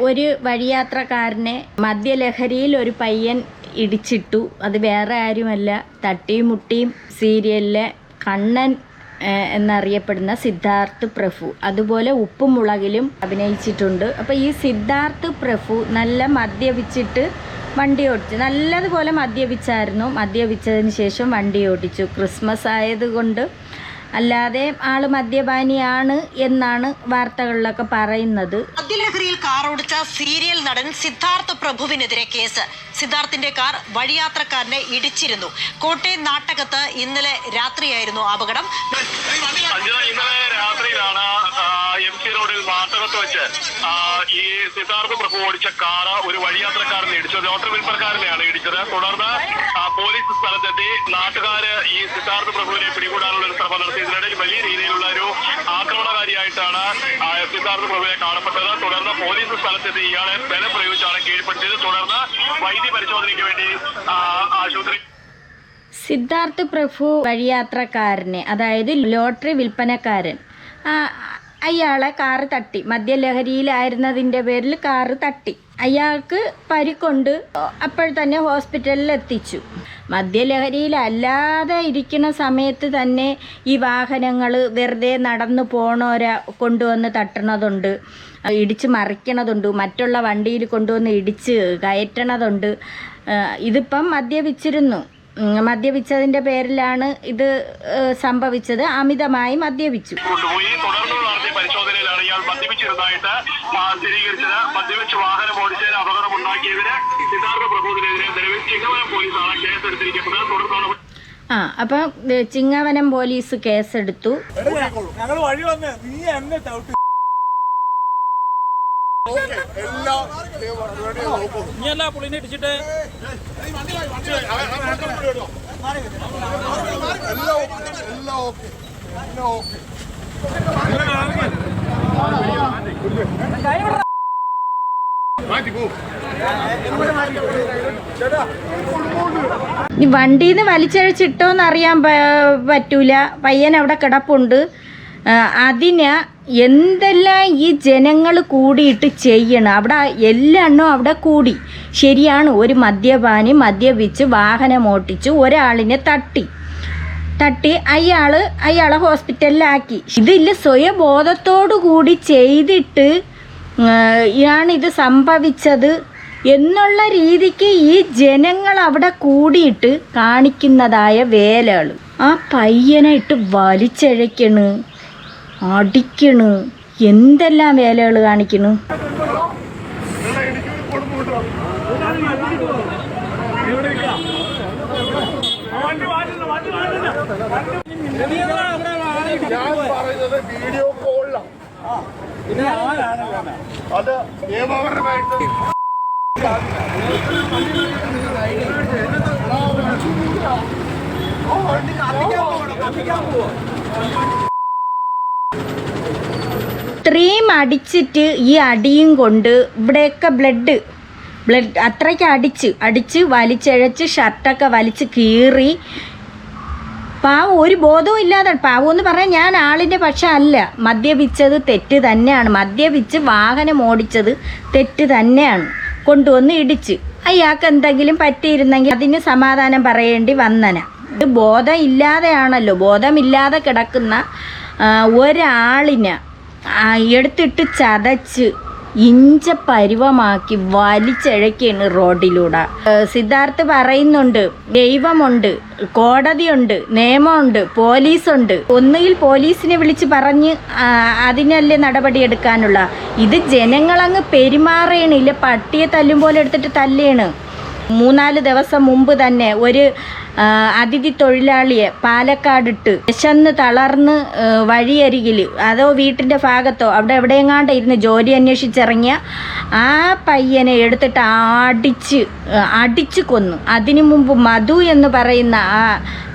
ഒരു വഴിയാത്രക്കാരനെ മദ്യലഹരിയിൽ ഒരു പയ്യൻ ഇടിച്ചിട്ടു. അത് വേറെ ആരുമല്ല. തട്ടിയും മുട്ടിയും സീരിയലിലെ കണ്ണൻ എന്നറിയപ്പെടുന്ന സിദ്ധാർത്ഥ് പ്രഭു. അതുപോലെ ഉപ്പും മുളകിലും അഭിനയിച്ചിട്ടുണ്ട്. അപ്പോൾ ഈ സിദ്ധാർത്ഥ് പ്രഭു നല്ല മദ്യപിച്ചിട്ട് വണ്ടി ഓടിച്ചു. നല്ലതുപോലെ മദ്യപിച്ചായിരുന്നു. മദ്യപിച്ചതിന് ശേഷം വണ്ടി ഓടിച്ചു. ക്രിസ്മസ് ആയതുകൊണ്ട് അല്ലാതെ ആൾ മദ്യപാനിയാണ് എന്നാണ് വാർത്തകളിലൊക്കെ പറയുന്നത്. മദ്യലഹരിയിൽ കാർ ഓടിച്ച സീരിയൽ നടൻ സിദ്ധാർത്ഥ പ്രഭുവിനെതിരെ കേസ്. സിദ്ധാർത്ഥിന്റെ കാർ വഴിയാത്രക്കാരനെ ഇടിച്ചിരുന്നു. കോട്ടയം നാട്ടകത്ത് ഇന്നലെ രാത്രിയായിരുന്നു അപകടം. നാട്ടകത്ത് വെച്ച് ഈ സിദ്ധാർത്ഥ പ്രഭു ഓടിച്ച കാറ് ഒരു വഴിയാത്രക്കാരനെ ഇടിച്ചത് ലോട്ടറി വിൽപ്പനക്കാരനെയാണ് ഇടിച്ചത്. തുടർന്ന് പോലീസ് സ്ഥലത്തെത്തി. നാട്ടുകാര് ഈ സിദ്ധാർത്ഥ പ്രഭുവിനെ പിടികൂടാനുള്ള ഒരു ശ്രമം നടത്തി. ഇതിനിടയിൽ വലിയ രീതിയിലുള്ള ഒരു ആക്രമണകാരിയായിട്ടാണ് സിദ്ധാർത്ഥ പ്രഭുവിനെ കാണപ്പെട്ടത്. തുടർന്ന് പോലീസ് സ്ഥലത്തെത്തി. ഇയാളെ ബലം പ്രയോഗിച്ചാണ് കീഴ്പ്പെടുത്തിയത്. തുടർന്ന് വൈദ്യ പരിശോധനയ്ക്ക് വേണ്ടി ആശുപത്രി സിദ്ധാർത്ഥ് പ്രഭു വഴിയാത്രക്കാരനെ അതായത് ലോട്ടറി വിൽപ്പനക്കാരൻ അയാളെ കാറ് തട്ടി. മദ്യലഹരിയിലായിരുന്നതിന്റെ പേരിൽ കാറ് തട്ടി. അയാൾക്ക് പരിക്കൊണ്ട് അപ്പോൾ തന്നെ ഹോസ്പിറ്റലിൽ എത്തിച്ചു. മദ്യലഹരിയിലല്ലാതെ ഇരിക്കുന്ന സമയത്ത് തന്നെ ഈ വാഹനങ്ങൾ വെറുതെ നടന്നു പോണോരെ കൊണ്ടുവന്ന് തട്ടണതുണ്ട്. ഇടിച്ച് മറിക്കണതുണ്ട്. മറ്റുള്ള വണ്ടിയിൽ കൊണ്ടുവന്ന് ഇടിച്ച് കയറ്റണതുണ്ട്. ഇതിപ്പം മദ്യപിച്ചിരുന്നു. മദ്യപിച്ചതിന്റെ പേരിലാണ് ഇത് സംഭവിച്ചത്. അമിതമായി മദ്യപിച്ചു. കൊണ്ടുപോയി തുടർന്ന് നടത്തിയ പരിശോധനയിലാണ് ഇയാൾ മദ്യപിച്ചിരുന്നതായിട്ട് ആ, സ്ഥിരീകരിച്ചത്. മദ്യപിച്ച് വാഹനം ഓടിച്ചതിന് അപകടം ഉണ്ടാക്കിയതിന് സിദ്ധാർത്ഥ പ്രഭുവിനെതിരെ നിലവിൽ ചിങ്ങവനം പോലീസാണ് കേസെടുത്തിരിക്കുന്നത്. തുടർന്നാണ് ആ അപ്പം ചിങ്ങവനം പോലീസ് കേസെടുത്തു. ഞങ്ങൾ വഴി വന്ന് നീ എന്നെ ചവിട്ടി നീ അല്ല പുള്ളിനെ ഇടിച്ചിട്ട് ഈ വണ്ടിയിൽ നിന്ന് വലിച്ചഴിച്ചിട്ടോന്ന് അറിയാൻ പറ്റൂല. പയ്യൻ അവിടെ കിടപ്പുണ്ട്. അതിന് എന്തെല്ലാം ഈ ജനങ്ങൾ കൂടിയിട്ട് ചെയ്യണം? അവിടെ എല്ലെണ്ണവും അവിടെ കൂടി. ശരിയാണ് ഒരു മദ്യപാനി മദ്യപിച്ച് വാഹനം ഓട്ടിച്ച് ഒരാളിനെ തട്ടി. തട്ടി അയാൾ അയാളെ ഹോസ്പിറ്റലിലാക്കി. ഇതിൽ സ്വയബോധത്തോടു കൂടി ചെയ്തിട്ട് ഇത് സംഭവിച്ചത് എന്നുള്ള രീതിക്ക് ഈ ജനങ്ങൾ അവിടെ കൂടിയിട്ട് കാണിക്കുന്നതായ വേലകൾ ആ പയ്യനെ ഇട്ട് വലിച്ചഴക്കണ് അടിക്കണ് എന്തെല്ലാം വേലകൾ കാണിക്കണു വീഡിയോ കോളിലാണ് അത് നിയമപരമായിട്ട് ഇത്രയും അടിച്ചിട്ട് ഈ അടിയും കൊണ്ട് ഇവിടെയൊക്കെ ബ്ലഡ് ബ്ലഡ് അത്രയ്ക്ക് അടിച്ച് അടിച്ച് വലിച്ചഴച്ച് ഷർട്ടൊക്കെ വലിച്ച് കീറി. പാവം ഒരു ബോധവും ഇല്ലാതെ പാവം എന്ന് പറയാൻ ഞാൻ ആളിന്റെ പക്ഷം അല്ല. മദ്യപിച്ചത് തെറ്റ് തന്നെയാണ്. മദ്യപിച്ച് വാഹനം ഓടിച്ചത് തെറ്റ് തന്നെയാണ്. കൊണ്ടുവന്ന് ഇടിച്ച്. അയാൾക്ക് എന്തെങ്കിലും പറ്റിയിരുന്നെങ്കിൽ അതിന് സമാധാനം പറയേണ്ടി വന്നന. ഇത് ബോധം ഇല്ലാതെയാണല്ലോ. ബോധമില്ലാതെ കിടക്കുന്ന ഒരാളിന്. എടുത്തിട്ട് ചതച്ച് ഇഞ്ച പരുവമാക്കി വലിച്ചഴക്കാണ് റോഡിലൂടെ. സിദ്ധാർത്ഥ് പറയുന്നുണ്ട് ദൈവമുണ്ട് കോടതിയുണ്ട് നിയമമുണ്ട് പോലീസുണ്ട്. ഒന്നുകിൽ പോലീസിനെ വിളിച്ച് പറഞ്ഞ് അതിനല്ലേ നടപടി എടുക്കാനുള്ള. ഇത് ജനങ്ങളങ്ങ് പെരുമാറേണില്ല പട്ടിയെ തല്ലും പോലെ എടുത്തിട്ട് തല്ലേണ്. മൂന്നാൽ ദിവസം മുമ്പ് തന്നെ ഒരു അതിഥി തൊഴിലാളിയെ പാലക്കാടിട്ട് വിശന്ന് തളർന്ന് വഴിയരികിൽ അതോ വീട്ടിന്റെ ഭാഗത്തോ അവിടെ എവിടെയെങ്ങാണ്ട് ഇരുന്ന് ജോലി അന്വേഷിച്ചിറങ്ങിയ ആ പയ്യനെ എടുത്തിട്ട് അടിച്ച് അടിച്ചു കൊന്നു. അതിനു മുമ്പ് മധു എന്ന് പറയുന്ന ആ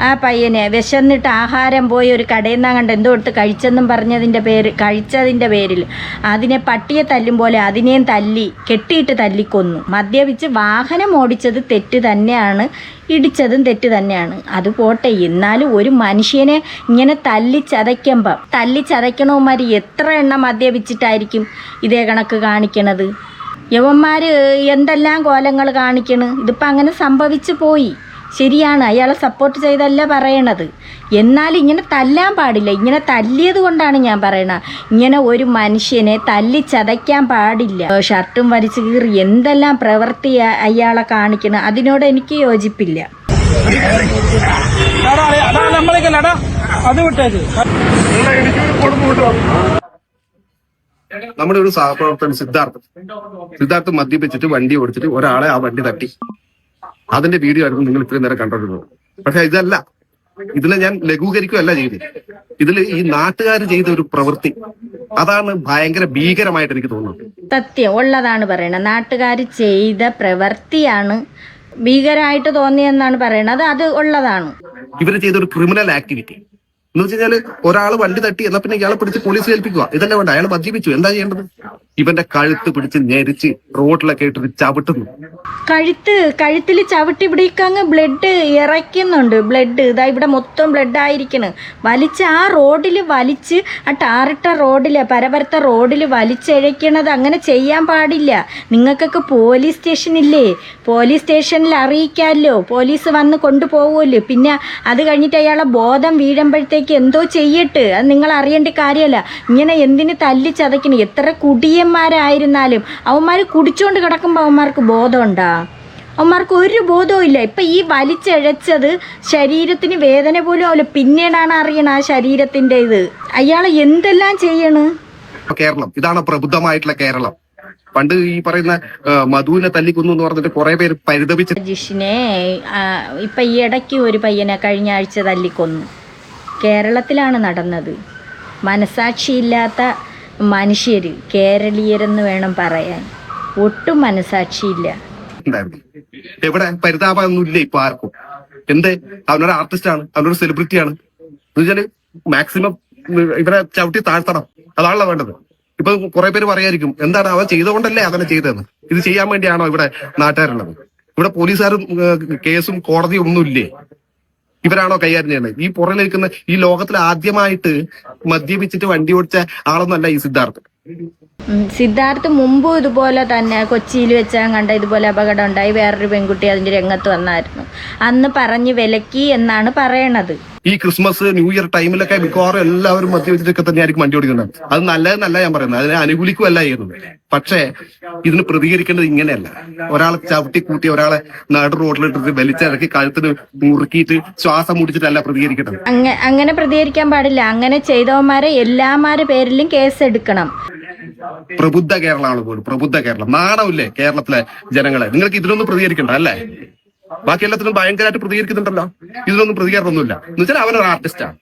ആ പയ്യനെ വിശന്നിട്ട് ആഹാരം പോയി ഒരു കടയിൽ നിന്നാ കണ്ട് എന്തോ എടുത്ത് കഴിച്ചെന്നും പറഞ്ഞതിന്റെ പേര് കഴിച്ചതിന്റെ പേരിൽ അതിനെ പട്ടിയെ തല്ലും പോലെ അതിനെയും തല്ലി കെട്ടിയിട്ട് തല്ലിക്കൊന്നു. മദ്യപിച്ച് വാഹനം ഓടിച്ചത് തെറ്റ് തന്നെയാണ് ഇടിച്ചതും തെറ്റ് തന്നെയാണ്. അത് പോട്ടെ എന്നാലും ഒരു മനുഷ്യനെ ഇങ്ങനെ തല്ലി ചതയ്ക്കണവന്മാർ എത്ര എണ്ണം മദ്യപിച്ചിട്ടായിരിക്കും ഇതേ കണക്ക് കാണിക്കണത്? യവന്മാർ എന്തെല്ലാം കോലങ്ങൾ കാണിക്കണ്? ഇതിപ്പോൾ അങ്ങനെ സംഭവിച്ചു പോയി. ശരിയാണ്. അയാളെ സപ്പോർട്ട് ചെയ്തല്ല പറയണത്. എന്നാൽ ഇങ്ങനെ തല്ലാൻ പാടില്ല. ഇങ്ങനെ തല്ലിയത് കൊണ്ടാണ് ഞാൻ പറയണത് ഇങ്ങനെ ഒരു മനുഷ്യനെ തല്ലി ചതയ്ക്കാൻ പാടില്ല. ഷർട്ടും വലിച്ചു കീറി എന്തെല്ലാം പ്രവൃത്തി അയാളെ കാണിക്കണം അതിനോട് എനിക്ക് യോജിപ്പില്ല. നമ്മുടെ ഒരു സഹപ്രവർത്തകൻ സിദ്ധാർത്ഥ്. സിദ്ധാർത്ഥ് മദ്യപിച്ചിട്ട് വണ്ടി ഓടിച്ചിട്ട് ഒരാളെ ആ വണ്ടി തട്ടി. അതിന്റെ വീഡിയോ ആയിരുന്നു നിങ്ങൾ ഇത്രയും നേരം കണ്ടിരുന്നത് പക്ഷെ ഇതല്ല. ഇതിനെ ഞാൻ ലഘൂകരിക്കുകയല്ല ചെയ്തത്. ഇതിൽ ഈ നാട്ടുകാർ ചെയ്ത ഒരു പ്രവൃത്തി അതാണ് ഭയങ്കര ഭീകരമായിട്ട് എനിക്ക് തോന്നുന്നത്. സത്യം ഉള്ളതാണ് പറയുന്നത് നാട്ടുകാർ ചെയ്ത പ്രവൃത്തിയാണ് ഭീകരമായിട്ട് തോന്നിയെന്നാണ് പറയുന്നത് അത് ഉള്ളതാണ്. ഇവർ ചെയ്തൊരു ക്രിമിനൽ ആക്ടിവിറ്റി എന്ന് വെച്ച് കഴിഞ്ഞാൽ ഒരാൾ വണ്ടി തട്ടി എന്നാ പിന്നെ ഇയാളെ പിടിച്ച് പോലീസിൽ ഏൽപ്പിക്കുക. ഇതല്ല വേണ്ട? അയാൾ മദ്യപിച്ചു. എന്താ ചെയ്യേണ്ടത്? ഇവന്റെ കഴുത്ത് പിടിച്ച് ഞെരിച്ച് റോഡിലൊക്കെ ഇട്ടിട്ട് ചവിട്ടുന്നു. കഴുത്ത് കഴുത്തിൽ ചവിട്ടി പിടിക്കങ്ങ് ബ്ലഡ് ഇറക്കുന്നുണ്ട് ബ്ലഡ് ഇതാ ഇവിടെ മൊത്തം ബ്ലഡ് ആയിരിക്കണ്. വലിച്ച് ആ റോഡിൽ വലിച്ച് ആ ടാറിട്ട റോഡിൽ പരപരത്ത റോഡിൽ വലിച്ചഴക്കണത് അങ്ങനെ ചെയ്യാൻ പാടില്ല. നിങ്ങൾക്കൊക്കെ പോലീസ് സ്റ്റേഷനില്ലേ പോലീസ് സ്റ്റേഷനിൽ അറിയിക്കാമല്ലോ പോലീസ് വന്ന് കൊണ്ടുപോകുമല്ലോ പിന്നെ അത് കഴിഞ്ഞിട്ട് അയാളെ ബോധം വീഴുമ്പോഴത്തേക്ക് എന്തോ ചെയ്യട്ട്? അത് നിങ്ങൾ അറിയേണ്ട കാര്യമല്ല. ഇങ്ങനെ എന്തിന് തല്ലി ചതയ്ക്കണം? എത്ര കുടിയന്മാരായിരുന്നാലും അവന്മാർ കുടിച്ചോണ്ട് കിടക്കുമ്പോൾ അവന്മാർക്ക് ബോധമുണ്ടാ? അവന്മാർക്ക് ഒരു ബോധവും ഇല്ല. ഇപ്പം ഈ വലിച്ചഴച്ചത് ശരീരത്തിന് വേദന പോലും ആവില്ല. പിന്നീടാണ് അറിയണ ആ ശരീരത്തിന്റെ ഇത്. അയാൾ എന്തെല്ലാം ചെയ്യണ്? കേരളം. ഇതാണ് പ്രബുദ്ധമായിട്ടുള്ള കേരളം. പണ്ട് ഈ പറയുന്ന മധുവിനെ തല്ലിക്കുന്നു എന്ന് പറഞ്ഞിട്ട് കുറെ പേര് പരിതപിച്ച് ജിഷിനെ ഇപ്പൊ ഈ ഇടയ്ക്ക് ഒരു പയ്യനെ കഴിഞ്ഞ ആഴ്ച തല്ലിക്കൊന്നു. കേരളത്തിലാണ് നടന്നത്. മനസാക്ഷിയില്ലാത്ത മനുഷ്യർ കേരളീയരെന്ന് വേണം പറയാൻ. ഒട്ടും മനസാക്ഷിയില്ല. എവിടെ? പരിതാപമൊന്നുമില്ല ഇപ്പൊ ആർക്കും? എന്തേ? അവനൊരു ആർട്ടിസ്റ്റ് ആണ് അവനൊരു സെലിബ്രിറ്റിയാണ്. എന്ന് വെച്ചാൽ മാക്സിമം ഇവരെ ചവിട്ടി താഴ്ത്തണം. അതാണല്ലോ വേണ്ടത്. ഇപ്പൊ കുറെ പേര് പറയായിരിക്കും എന്താണ് അവൻ ചെയ്തുകൊണ്ടല്ലേ അവനെ ചെയ്തതെന്ന്? ഇത് ചെയ്യാൻ വേണ്ടിയാണോ ഇവിടെ നാട്ടുകാരുള്ളത്? ഇവിടെ പോലീസുകാരും കേസും കോടതിയും ഒന്നുമില്ലേ? ഇവരാണോ കൈകാര്യം ചെയ്യുന്നത്? ഈ പുറയിലിരിക്കുന്ന ഈ ലോകത്തിൽ ആദ്യമായിട്ട് മദ്യപിച്ചിട്ട് വണ്ടി ഓടിച്ച ആളൊന്നല്ല ഈ സിദ്ധാർത്ഥ്. സിദ്ധാർത്ഥ് മുമ്പും ഇതുപോലെ തന്നെ കൊച്ചിയിൽ വെച്ചാൽ കണ്ട ഇതുപോലെ അപകടം ഉണ്ടായി. വേറൊരു പെൺകുട്ടി അതിന്റെ രംഗത്ത് വന്നായിരുന്നു. അന്ന് പറഞ്ഞ് വിലക്കി എന്നാണ് പറയണത്. ഈ ക്രിസ്മസ് ന്യൂ ഇയർ ടൈമിലൊക്കെ മിക്കവാറും എല്ലാവരും മദ്യപിച്ചിട്ടൊക്കെ തന്നെയായിരിക്കും വണ്ടി ഓടിക്കുന്നത്. അത് നല്ലതെന്നല്ല ഞാൻ പറയുന്നത്. അതിനെ അനുകൂലിക്കുകയല്ല ചെയ്യുന്നത്. പക്ഷേ ഇതിന് പ്രതികരിക്കേണ്ടത് ഇങ്ങനെയല്ല. ഒരാളെ ചവിട്ടി കൂട്ടി ഒരാളെ നാട് റോഡിലിട്ടിട്ട് വലിച്ചിറക്കി കഴുത്തിന് മുറുക്കിയിട്ട് ശ്വാസം മുടിച്ചിട്ടല്ല പ്രതികരിക്കേണ്ടത്. അങ്ങ അങ്ങനെ പ്രതികരിക്കാൻ പാടില്ല. അങ്ങനെ ചെയ്തവന്മാരെ എല്ലാമാരുടെ പേരിലും കേസ് എടുക്കണം പ്രബുദ്ധ കേരളമാണ് പോലും. പ്രബുദ്ധ കേരളം. നാണമില്ലേ കേരളത്തിലെ ജനങ്ങളെ? നിങ്ങൾക്ക് ഇതിലൊന്നും പ്രതികരിക്കണ്ട അല്ലേ? ബാക്കി എല്ലാത്തിനും ഭയങ്കരമായിട്ട് പ്രതികരിക്കുന്നുണ്ടല്ലോ. ഇതിനൊന്നും പ്രതികരണമൊന്നുമില്ല എന്ന് വെച്ചാൽ അവനൊരു ആർട്ടിസ്റ്റാണ്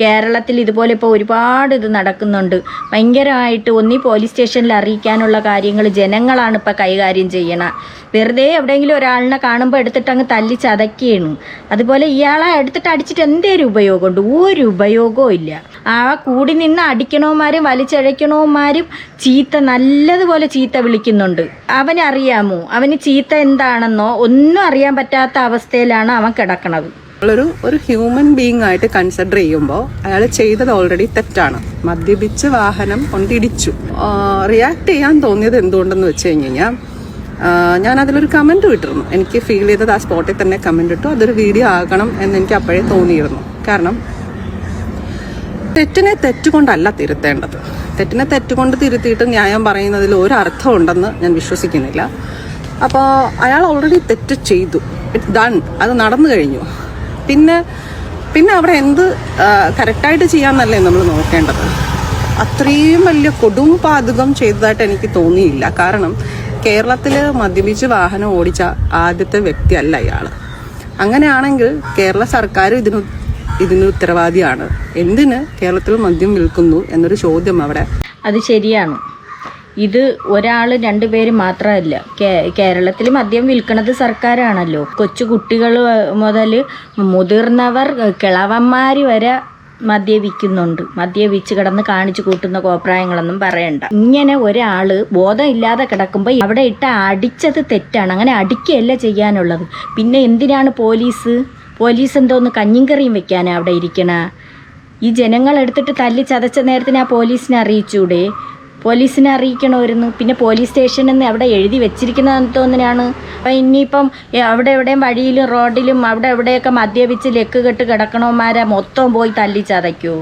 കേരളത്തിൽ ഇതുപോലെ ഇപ്പോൾ ഒരുപാട് ഇത് നടക്കുന്നുണ്ട്. ഭയങ്കരമായിട്ട് ഒന്നീ പോലീസ് സ്റ്റേഷനിൽ അറിയിക്കാനുള്ള കാര്യങ്ങൾ ജനങ്ങളാണ് ഇപ്പോൾ കൈകാര്യം ചെയ്യണ. വെറുതെ എവിടെയെങ്കിലും ഒരാളിനെ കാണുമ്പോൾ എടുത്തിട്ട് അങ്ങ് തല്ലി ചതക്കിയാണ് അതുപോലെ ഇയാളെ എടുത്തിട്ട് അടിച്ചിട്ട് എന്തേലും ഉപയോഗമുണ്ട്? ഒരു ഉപയോഗവും ഇല്ല. ആ കൂടി നിന്ന് അടിക്കണവന്മാരും വലിച്ചഴക്കണവന്മാരും ചീത്ത നല്ലതുപോലെ ചീത്ത വിളിക്കുന്നുണ്ട്. അവനറിയാമോ? അവന് ചീത്ത എന്താണെന്നോ ഒന്നും അറിയാൻ പറ്റാത്ത അവസ്ഥയിലാണ് അവൻ കിടക്കണത്. നമ്മളൊരു ഒരു ഹ്യൂമൻ ബീങ് ആയിട്ട് കൺസിഡർ ചെയ്യുമ്പോൾ അയാൾ ചെയ്തത് ഓൾറെഡി തെറ്റാണ്. മദ്യപിച്ച് വാഹനം കൊണ്ടിടിച്ചു. റിയാക്ട് ചെയ്യാൻ തോന്നിയത് എന്തുകൊണ്ടെന്ന് വെച്ച് കഴിഞ്ഞ് കഴിഞ്ഞാൽ ഞാൻ അതിലൊരു കമന്റ് വിട്ടിരുന്നു എനിക്ക് ഫീൽ ചെയ്തത് ആ സ്പോട്ടിൽ തന്നെ കമന്റ് ഇട്ടു. അതൊരു വീഡിയോ ആകണം എന്ന് എനിക്ക് അപ്പോഴേ തോന്നിയിരുന്നു. കാരണം തെറ്റിനെ തെറ്റുകൊണ്ടല്ല തിരുത്തേണ്ടത്. തെറ്റിനെ തെറ്റുകൊണ്ട് തിരുത്തിയിട്ട് ന്യായം പറയുന്നതിൽ ഒരു അർത്ഥമുണ്ടെന്ന് ഞാൻ വിശ്വസിക്കുന്നില്ല. അപ്പോൾ അയാൾ ഓൾറെഡി തെറ്റ് ചെയ്തു. ഇറ്റ് ഡൺ അത് നടന്നു കഴിഞ്ഞു. പിന്നെ പിന്നെ അവിടെ എന്ത് കറക്റ്റായിട്ട് ചെയ്യാന്നല്ലേ നമ്മൾ നോക്കേണ്ടത്? അത്രയും വലിയ കൊടും പാതകം ചെയ്തതായിട്ട് എനിക്ക് തോന്നിയില്ല. കാരണം കേരളത്തിൽ മദ്യപിച്ച് വാഹനം ഓടിച്ച ആദ്യത്തെ വ്യക്തിയല്ല ഇയാൾ അങ്ങനെയാണെങ്കിൽ കേരള സർക്കാർ ഇതിന് ഇതിന് ഉത്തരവാദിയാണ്. എന്തിന് കേരളത്തിൽ മദ്യം വിൽക്കുന്നു എന്നൊരു ചോദ്യം അവിടെ അത് ശരിയാണ്. ഇത് ഒരാൾ രണ്ടുപേര് മാത്രമല്ല. കേരളത്തിൽ മദ്യം വിൽക്കുന്നത് സർക്കാരാണല്ലോ. കൊച്ചു കുട്ടികൾ മുതൽ മുതിർന്നവർ കിളവന്മാർ വരെ മദ്യപിക്കുന്നുണ്ട്. മദ്യപിച്ച് കിടന്ന് കാണിച്ചു കൂട്ടുന്ന കോപ്രായങ്ങളൊന്നും പറയണ്ട. ഇങ്ങനെ ഒരാൾ ബോധമില്ലാതെ കിടക്കുമ്പോൾ അവിടെ ഇട്ട അടിച്ചത് തെറ്റാണ്. അങ്ങനെ അടിക്കുകയല്ല ചെയ്യാനുള്ളത്. പിന്നെ എന്തിനാണ് പോലീസ്? പോലീസ് എന്തോന്ന് കഞ്ഞിയും കറിയും വെക്കാനാണ് അവിടെ ഇരിക്കണ? ഈ ജനങ്ങൾ എടുത്തിട്ട് തല്ലി ചതച്ച നേരത്തിന് ആ പോലീസിനെ അറിയിച്ചൂടെ? പോലീസിനെ അറിയിക്കണമായിരുന്നു. പിന്നെ പോലീസ് സ്റ്റേഷനിൽ നിന്ന് അവിടെ എഴുതി വെച്ചിരിക്കുന്നതെന്ന് തോന്നുന്നതാണ്. അപ്പം ഇനിയിപ്പം അവിടെ എവിടെയും വഴിയിലും റോഡിലും അവിടെ എവിടെയൊക്കെ മദ്യപിച്ച് ലെക്ക് കെട്ട് കിടക്കണവന്മാരെ മൊത്തം പോയി തല്ലി ചതയ്ക്കൂ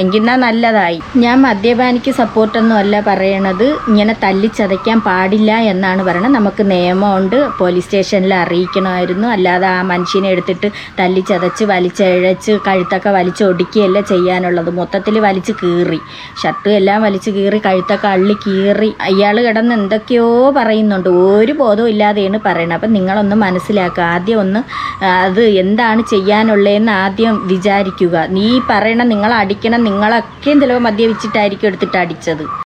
എങ്കിന്നാ നല്ലതായി. ഞാൻ മദ്യപാനിക്ക് സപ്പോർട്ടൊന്നും അല്ല പറയണത്. ഇങ്ങനെ തല്ലിച്ചതയ്ക്കാൻ പാടില്ല എന്നാണ് പറയണത്. നമുക്ക് നിയമമുണ്ട്. പോലീസ് സ്റ്റേഷനിൽ അറിയിക്കണമായിരുന്നു. അല്ലാതെ ആ മനുഷ്യനെ എടുത്തിട്ട് തല്ലിച്ചതച്ച് വലിച്ചഴച്ച് കഴുത്തൊക്കെ വലിച്ച് ഒടിക്കുകയല്ല ചെയ്യാനുള്ളത്. മൊത്തത്തിൽ വലിച്ച് കീറി. ഷർട്ടും എല്ലാം വലിച്ച് കീറി കഴുത്തൊക്കെ അള്ളി കീറി. അയാൾ കിടന്ന് എന്തൊക്കെയോ പറയുന്നുണ്ട്. ഒരു ബോധവും ഇല്ലാതെയാണ് പറയണത്. അപ്പം നിങ്ങളൊന്ന് മനസ്സിലാക്കുക. ആദ്യം ഒന്ന് അത് എന്താണ് ചെയ്യാനുള്ളതെന്ന് ആദ്യം വിചാരിക്കുക. നീ പറയണം നിങ്ങൾ അടിക്കണം നിങ്ങളൊക്കെയും എന്തെല്ലോ മദ്യപിച്ചിട്ടായിരിക്കും എടുത്തിട്ട് അടിച്ചത്.